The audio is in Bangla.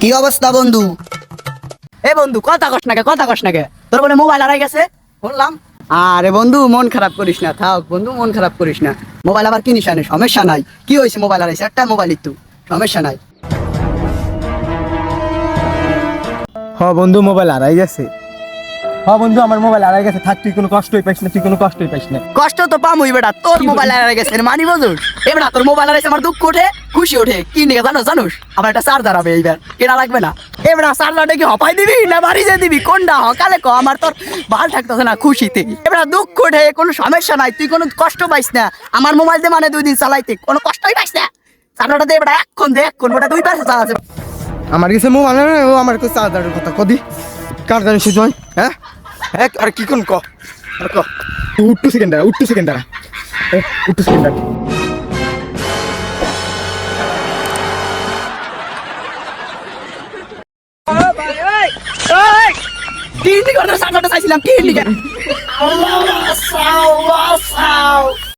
কি অবস্থা বন্ধু? এ বন্ধু কথা কস নাকে কথা কস নাকে তোর বলে মোবাইল হারাই গেছে? বললাম। আরে বন্ধু মন খারাপ করিস না থাক বন্ধু মন খারাপ করিস না। মোবাইল আবার কিনিস আনে সমস্যা নাই। কি হয়েছে মোবাইল হারাইছে? একটা মোবাইল একটু। সমস্যা নাই। হ বন্ধু মোবাইল হারাই গেছে। হ বন্ধু আমার মোবাইল হারাই গেছে। থাক তুই কোনো কষ্টই পাইস না তুই কোনো কষ্টই পাইস না। কষ্ট তো পামুই বেটা তোর মোবাইল হারাই গেছে মানি বুঝুস এ বেটা তোর মোবাইল হারাইছে আমার দুঃখ ওঠে খুশি ওঠে। কি নিয়ে জানো জানুস? আমার একটা চার্জার হবে এইবার কেনা লাগবে না। এ বেটা চার্জারটা কি হপাই দিবি না বাড়ি যে দিবি? কোনটা হকালে ক আমার তোর ভালো থাকতেছে না খুশিতে। এবার দুঃখ ওঠে কোনো সমস্যা নাই তুই কোনো কষ্ট পাইস না। আমার মোবাইল দিয়ে মানে দুই দিন চালাইতে কোনো কষ্টই পাইস না। চার্জারটা দিয়ে বেটা এখন দে এখন বেটা দুই পাশে চালাচ্ছে। আমার কাছে মোবাইল ও আমার কাছে চার্জারের কথা কদি। কার জানিস তুই হ্যাঁ? এক আর কি কোন ক? আর ক? তুই উট্টু সেকেন্ড উঠটু সেকেন্ডার উঠটু সেকেন্ডার কি নিয়ে চাইছিলাম কি